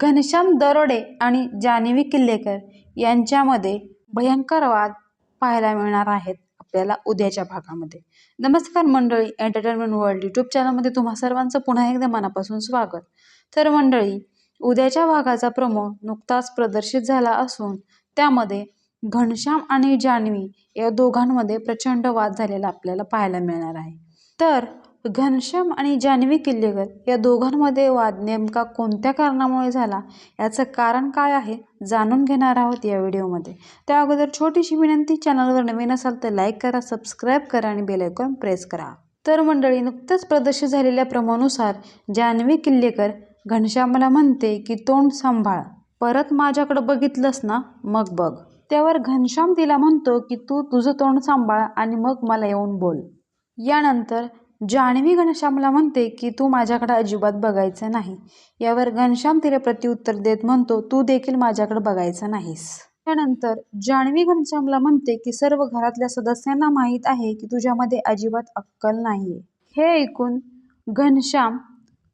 घनश्याम दरोडे आणि जान्हवी किल्लेकर यांच्यामध्ये भयंकर वाद पाहायला मिळणार आहेत आपल्याला उद्याच्या भागामध्ये. नमस्कार मंडळी एंटरटेनमेंट वर्ल्ड यूट्यूब चॅनलमध्ये तुम्हा सर्वांचं पुन्हा एकदा मनापासून स्वागत. तर मंडळी उद्याच्या भागाचा प्रमो नुकताच प्रदर्शित झाला असून त्यामध्ये घनश्याम आणि जान्हवी या दोघांमध्ये प्रचंड वाद झालेला आपल्याला पाहायला मिळणार आहे. तर घनश्याम आणि जान्हवी किल्लेकर या दोघांमध्ये वाद नेमका कोणत्या कारणामुळे झाला? याचं कारण काय आहे? जाणून घेणार आहोत या व्हिडिओमध्ये. त्या अगोदर छोटीशी विनंती चॅनलवर नवीन असाल तर लाईक करा सबस्क्राईब करा आणि बेलायकॉन प्रेस करा. तर मंडळी नुकतंच प्रदर्शित झालेल्या प्रमानुसार जान्हवी किल्लेकर घनश्यामला म्हणते की तोंड सांभाळ. परत माझ्याकडं बघितलंस ना मग बघ. त्यावर घनश्याम तिला म्हणतो की तू तुझं तोंड सांभाळ आणि मग मला येऊन बोल. यानंतर जान्हवी घनश्यामला म्हणते की तू माझ्याकडे अजिबात बघायचं नाही. यावर घनश्याम तिला प्रत्युत्तर देत म्हणतो तू देखील माझ्याकडे बघायचं नाहीस. त्यानंतर जान्हवी घनश्यामला म्हणते की सर्व घरातल्या सदस्यांना माहीत आहे की तुझ्यामध्ये अजिबात अक्कल नाहीये. हे ऐकून घनश्याम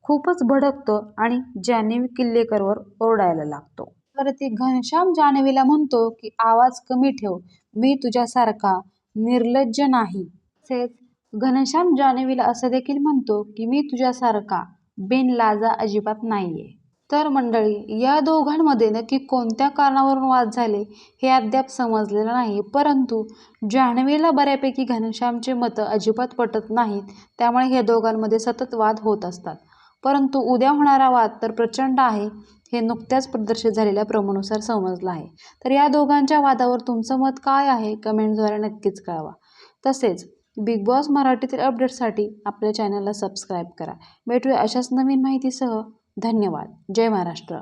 खूपच भडकतो आणि जान्हवी किल्लेकरवर ओरडायला लागतो. तर ती घनश्याम जान्हवीला म्हणतो की आवाज कमी ठेव. मी तुझ्यासारखा निर्लज्ज नाही. तसेच घनश्याम जानेवीला असं देखील म्हणतो की मी तुझ्यासारखा बिनलाजा अजिबात नाहीये. तर मंडळी या दोघांमध्ये नक्की कोणत्या कारणावरून वाद झाले हे अद्याप समजलेलं नाही. परंतु जान्हवीला बऱ्यापैकी घनश्यामचे मतं अजिबात पटत नाहीत. त्यामुळे या दोघांमध्ये सतत वाद होत असतात. परंतु उद्या होणारा वाद तर प्रचंड आहे हे नुकत्याच प्रदर्शित झालेल्या प्रमोनुसार समजलं आहे. तर या दोघांच्या वादावर तुमचं मत काय आहे? कमेंटद्वारे नक्कीच कळवा. तसेच बिग बॉस मराठीतील अपडेटसाठी आपल्या चॅनलला सबस्क्राईब करा. भेटूया अशाच नवीन माहितीसह. धन्यवाद. जय महाराष्ट्र.